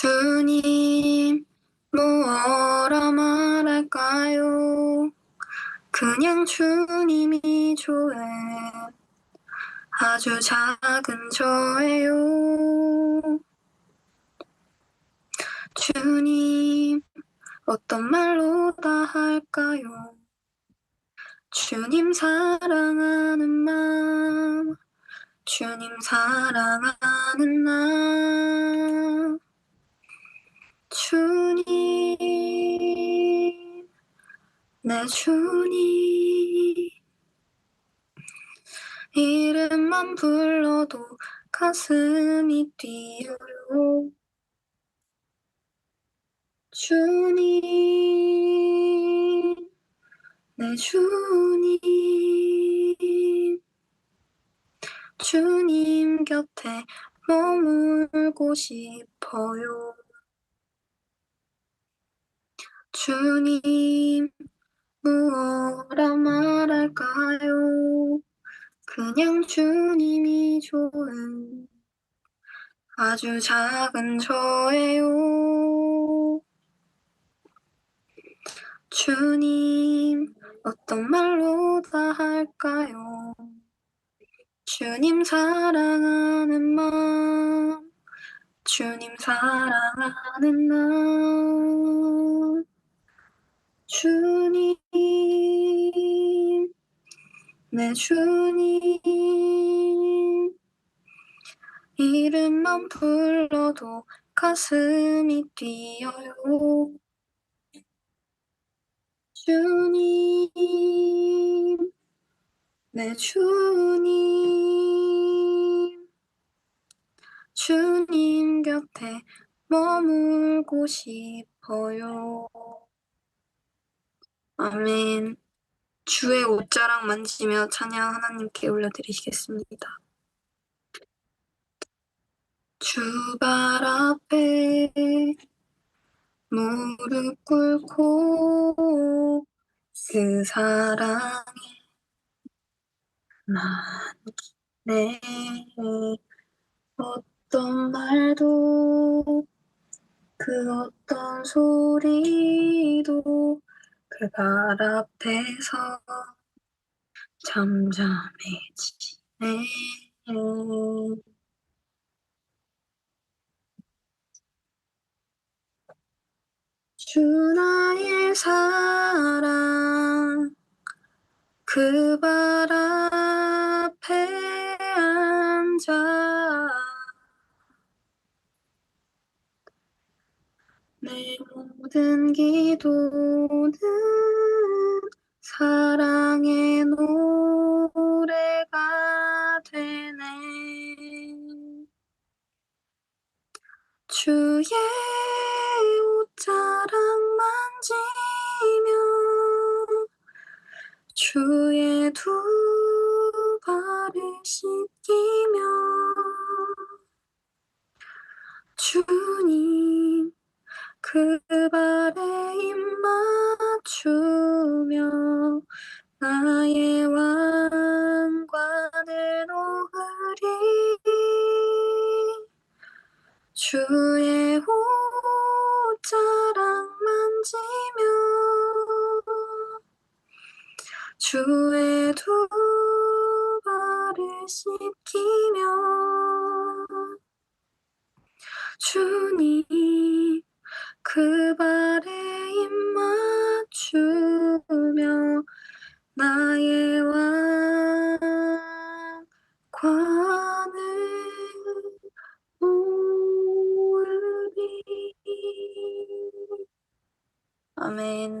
주님, 뭐라 말할까요? 그냥 주님이 좋아. 아주 작은 저예요. 주님, 어떤 말로 다 할까요? 주님 사랑하는 마음, 주님 사랑하는 나. 주님, 내 주님. 이름만 불러도 가슴이 뛰어요. 주님, 내 주님. 주님 곁에 머물고 싶어요. 주님, 무엇라 말할까요? 그냥 주님이 좋은 아주 작은 저예요. 주님, 어떤 말로 다 할까요? 주님 사랑하는 마음, 주님 사랑하는 나. 주님, 내 주님. 이름만 불러도 가슴이 뛰어요. 주님, 내 주님. 주님 곁에 머물고 싶어요. 아멘. 주의 옷자락 만지며 찬양 하나님께 올려드리겠습니다. 주 발 앞에 무릎 꿇고 그 사랑에 네 어떤 말도 그 어떤 소리도 그발 앞에서 잠잠해지네 주 나의 사랑 그 발 앞에 앉아 내 모든 기도는 사랑의 노래가 되네. 주의 옷자락 만지며 주의 두 발을 씻기 발에 입 맞추며 나의 왕관을 놓으리. 주의 옷자락 만지며 주의 두 발을 씻기며 주님 그 발에 입 맞추며 나의 왕관을 놓으리. 아멘